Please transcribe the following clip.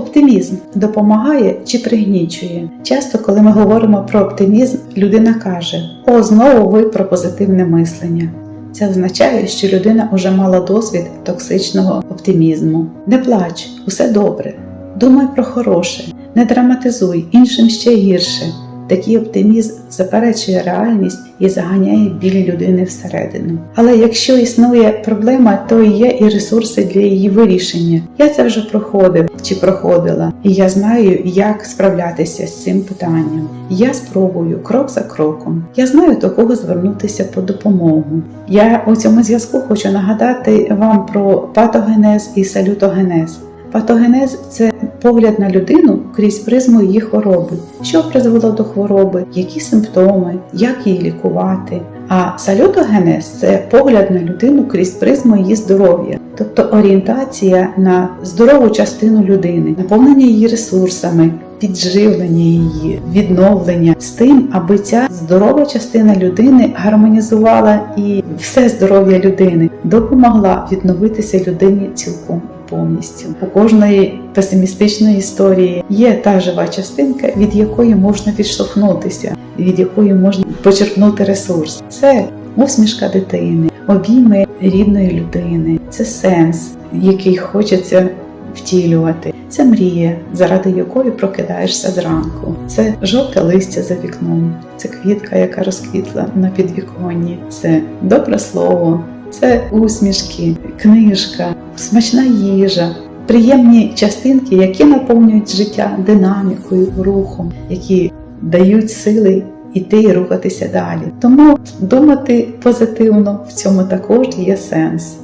Оптимізм допомагає чи пригнічує. Часто, коли ми говоримо про оптимізм, людина каже: О, знову ви про позитивне мислення. Це означає, що людина вже мала досвід токсичного оптимізму. Не плач, усе добре. Думай про хороше, не драматизуй, іншим ще гірше. Такий оптимізм заперечує реальність і заганяє біль людини всередину. Але якщо існує проблема, то є і ресурси для її вирішення. Я це вже проходив чи проходила, і я знаю, як справлятися з цим питанням. Я спробую крок за кроком. Я знаю до кого звернутися по допомогу. Я у цьому зв'язку хочу нагадати вам про патогенез і салютогенез. Патогенез це погляд на людину крізь призму її хвороби, що призвело до хвороби, які симптоми, як її лікувати. А салютогенез це погляд на людину крізь призму її здоров'я, тобто орієнтація на здорову частину людини, наповнення її ресурсами, підживлення її, відновлення. З тим, аби ця здорова частина людини гармонізувала і все здоров'я людини, допомогла відновитися людині цілком повністю. У кожної песимістичної історії є та жива частинка, від якої можна відштовхнутися, від якої можна почерпнути ресурс. Це усмішка дитини, обійми рідної людини, це сенс, який хочеться втілювати. Це мрія, заради якої прокидаєшся зранку. Це жовте листя за вікном, це квітка, яка розквітла на підвіконні, це добре слово, це усмішки, книжка, смачна їжа. Приємні частинки, які наповнюють життя динамікою, рухом, які дають сили іти і рухатися далі. Тому думати позитивно в цьому також є сенс.